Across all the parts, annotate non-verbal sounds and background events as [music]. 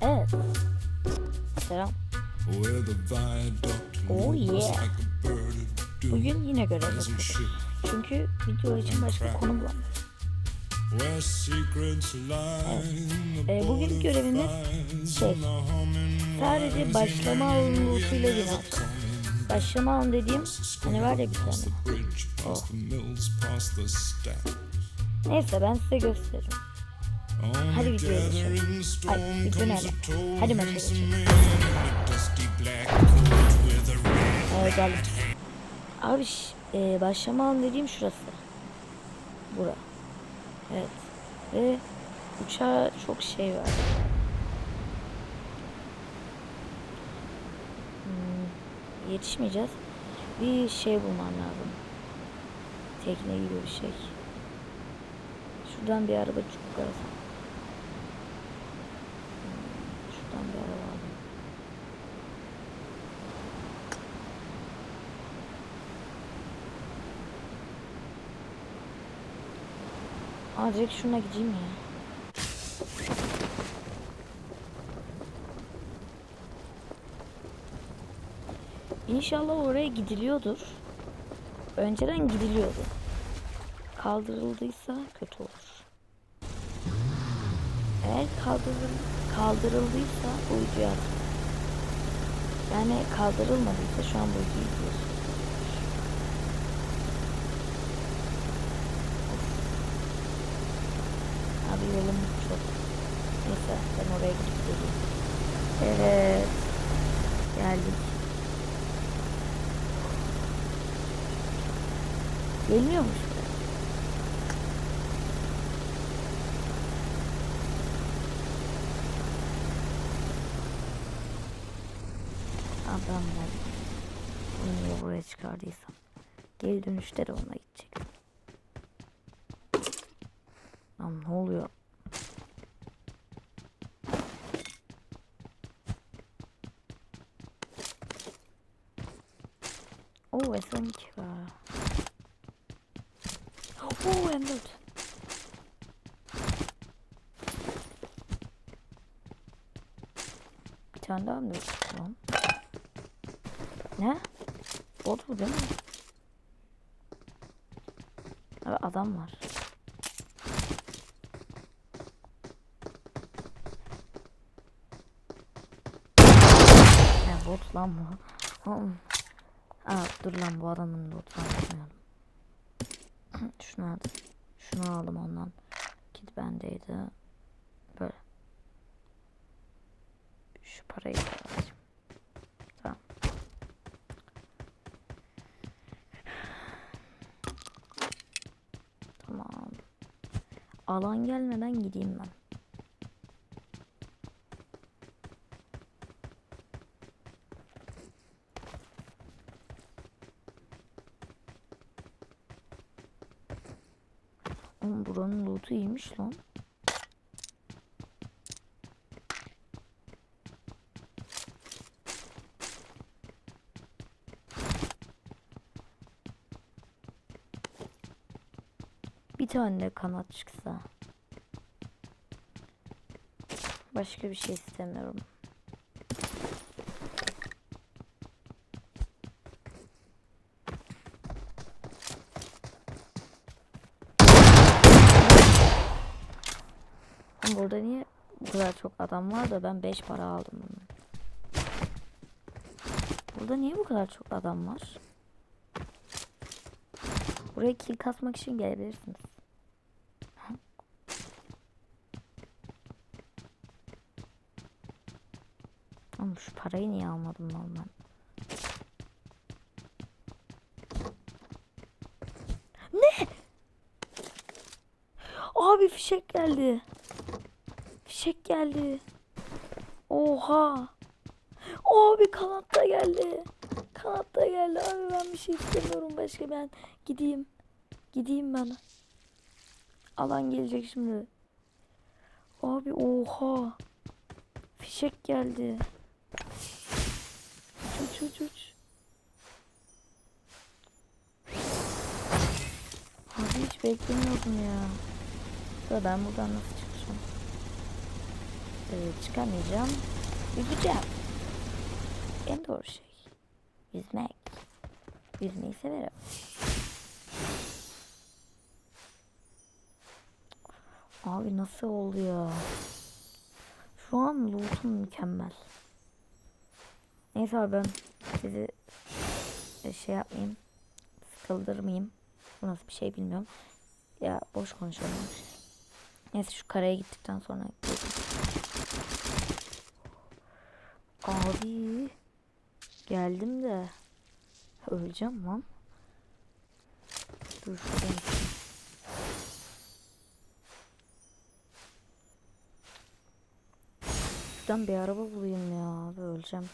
Evet. Selam. Oh yeah. Bugün yine görev. Çünkü video için başka konu bulamadım. Ee, bugün görevimiz şey, sadece başlama alınmasıyla girer. Başlama alın dediğim hani var ya bir tane. O. Neyse ben size gösteririm. Hadi videoya geçelim. Ay video nerede? Hadi maça geçelim. Evet geldim. Abi e, başlama alın dediğim şurası. Bura. Evet. Ve uçağa çok şey var. Hmm, yetişmeyeceğiz. Bir şey bulmam lazım. Tekne gibi bir şey. Şuradan bir araba çok arasam. Hmm, Şuradan bir araba alayım. Aa direkt şuna gideyim ya. İnşallah oraya gidiliyordur. Önceden gidiliyordu. Kaldırıldıysa kötü olur. Eğer kaldırıl kaldırıldıysa bu. Yani kaldırılmadıysa şu an bu videoyu. Abi yolum çok. Neyse ben oraya gidip. Evet. Geldik. Gelmiyormuş buraya. Adam geldi. Bunu niye buraya çıkardıysam. Geri dönüşte de ona gidecek. Lan ne oluyor? Oo S12 var. Oo M4. Bir tane daha mı yok lan? Ne? Bot bu değil mi? Abi adam var. Ne bot lan bu? Aa dur lan bu adamın bot sanmayalım. [clears throat] Şunu aldım. Şunu aldım ondan. Kit bendeydi. Böyle. Şu parayı da alayım. Tamam. Tamam. Alan gelmeden gideyim ben. Oğlum buranın loot'u iyiymiş lan. Bir tane de kanat çıksa. Başka bir şey istemiyorum. Ama Burada niye bu kadar çok adam var da ben 5 para aldım bunu. Burada niye bu kadar çok adam var? Buraya kill kasmak için gelebilirsiniz. [laughs] Ama şu parayı niye almadım lan ben? Ne? Abi fişek geldi. Fişek geldi. Oha. Abi kanat da geldi. Kanat da geldi. Abi ben bir şey istemiyorum başka ben gideyim. Gideyim ben. Alan gelecek şimdi. Abi oha. Fişek geldi. Uç uç uç. Abi hiç beklemiyordum ya. Da ben buradan nasıl dışarıya çıkamayacağım. Yüzeceğim. En doğru şey. Yüzmek. Yüzmeyi severim. Abi nasıl oluyor? Şu an loot'um mükemmel. Neyse abi ben sizi e, şey yapmayayım. Sıkıldırmayayım. Bu nasıl bir şey bilmiyorum. Ya boş konuşuyorum. Neyse şu karaya gittikten sonra Abi geldim de öleceğim lan. Dur şuradan. Şuradan bir araba bulayım ya abi öleceğim.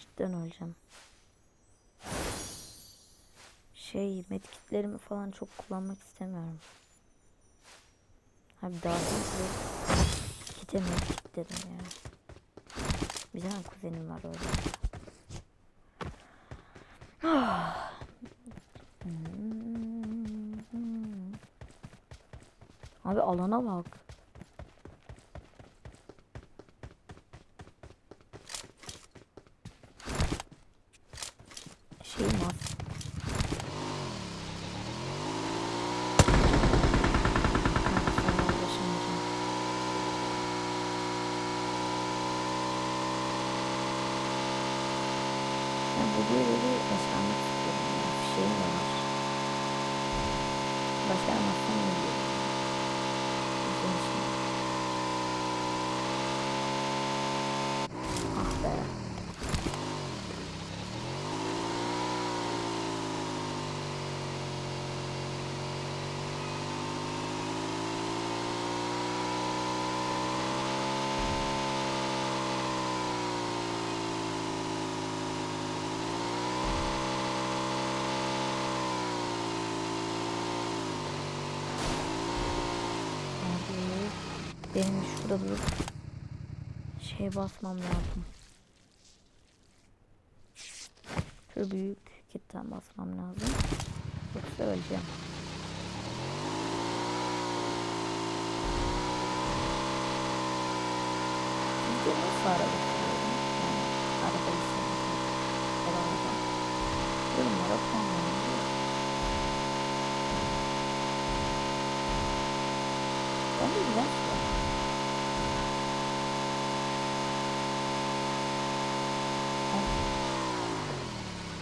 Cidden öleceğim. Şey medkitlerimi falan çok kullanmak istemiyorum. Abi daha önce kite medkit dedim ya. Bir tane kuzenim var orada. [sighs] Abi alana bak. Gracias. Benim şurada durup şey basmam lazım. Şu büyük kitten basmam lazım. Yoksa öleceğim. Sizce nasıl araba sürüyorum? Arabayı sürüyorum. Araba. Yorumlara puanlayın. Bence güzel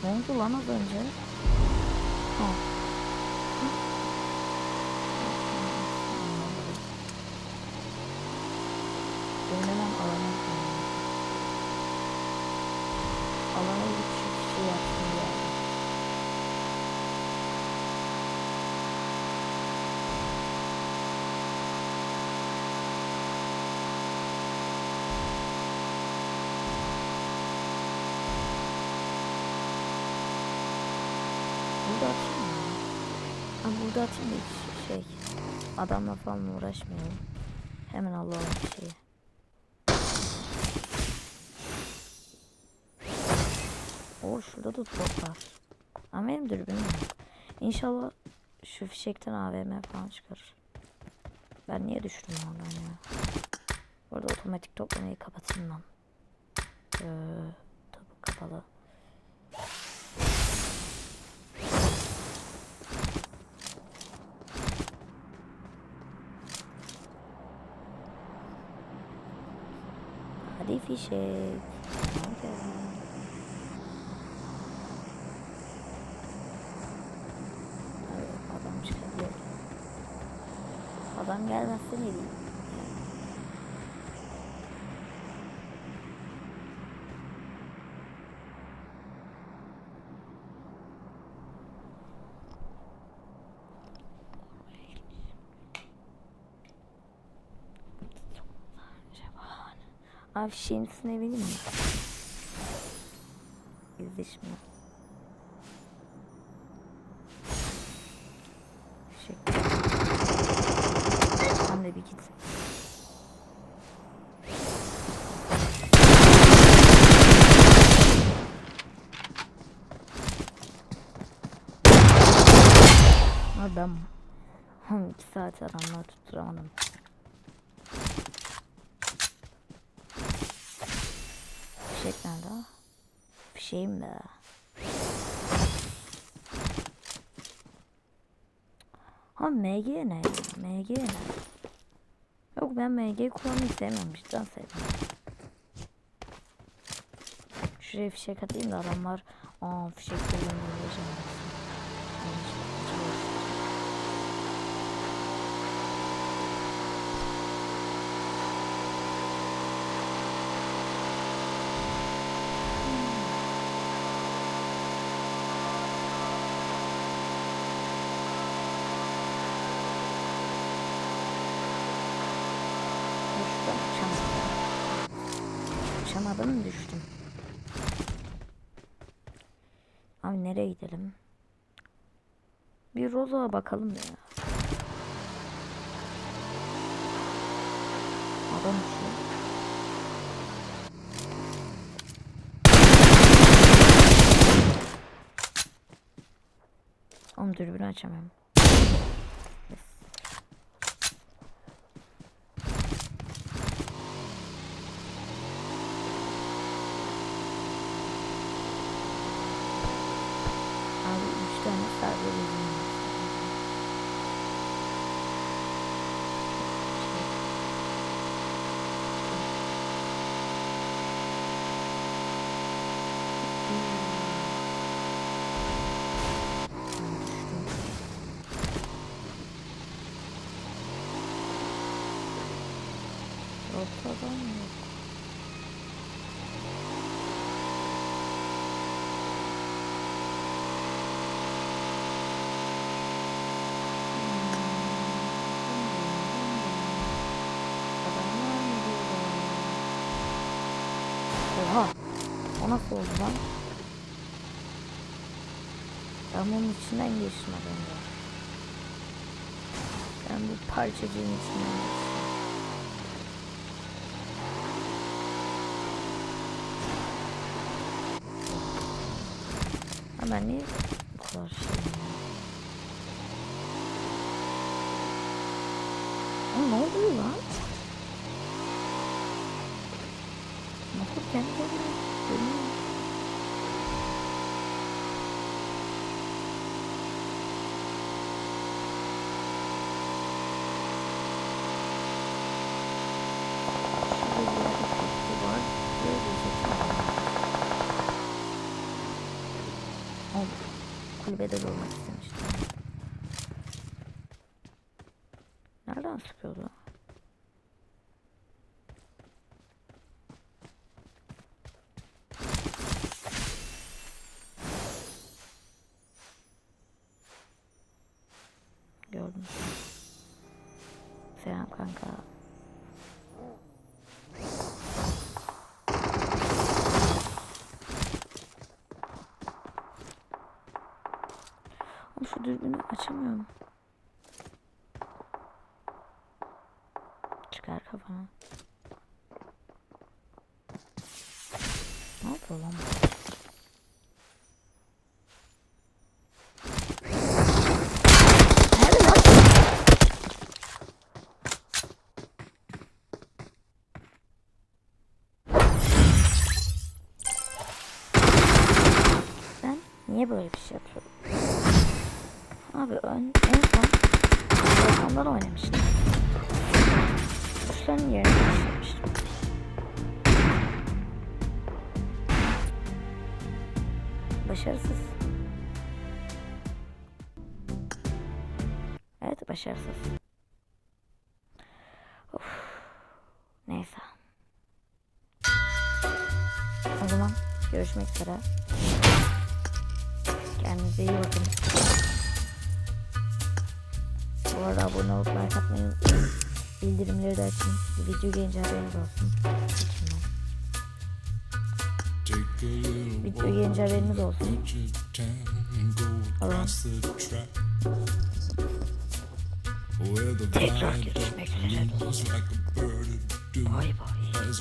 sürüyorum. Ne oldu lan az önce? Ha. Hı. Burada atayım mı? Burada atayım da hiç şey adamla falan uğraşmayalım. Hemen bir şeyi. Oo şurada da top var. Ama benim dürbünüm yok. İnşallah şu fişekten AVM falan çıkarır. Ben niye düştüm oradan ya? Burada otomatik toplamayı kapatayım lan. Ee, tabi kapalı. Hadi fişek. Hadi. Adam çıkabilir. Adam gelmezse ne diyeyim? Abi şeyin üstüne bineyim mi? İzle şimdi. Teşekkür Sen de bir git. Adam. [laughs] Oğlum iki saat adamları tutturamadım. Fişek nerede? Fişeğim de. Ha MG ne? ya? MG ne? Yok ben MG kullanmayı sevmiyorum. Cidden sevmiyorum. Şuraya fişek atayım da adamlar aa fişek kullanıyor Uçamadım, düştüm. Abi nereye gidelim? Bir Roza'ya bakalım ya. Adam uçuyor. Oğlum dürbünü açamıyorum. Yes. Abi üç tane sargı bezim var. Ortadan yok. Adamlar? Oha! O nasıl oldu lan? Ben bunun içinden geçtim önce. Ben bu parçacığın içinden geçtim. Ama ben niye bu kadar şeyim ne oluyor lan? Motor kendi kendine dönüyor. Şurada bir yerde kapı var. Böyle bir şey var. Oğlum, kulübede durmak istemiştim. Nereden sıkıyordu? Ama şu dürbünü açamıyorum. Çıkar kafana. Ne yapıyor lan bu? Niye böyle bir şey yapıyorum? Abi ön, en son telefondan oynamıştım. Kuşların yerini değiştirmiştim. Başarısız. Evet başarısız. Of. Neyse. O zaman görüşmek üzere. Kendinize iyi bakın. Bu arada abone olup like atmayı. Bildirimleri de açın. Video gelince haberiniz olsun. Video gelince haberiniz olsun. Tekrar görüşmek üzere. Bay bay.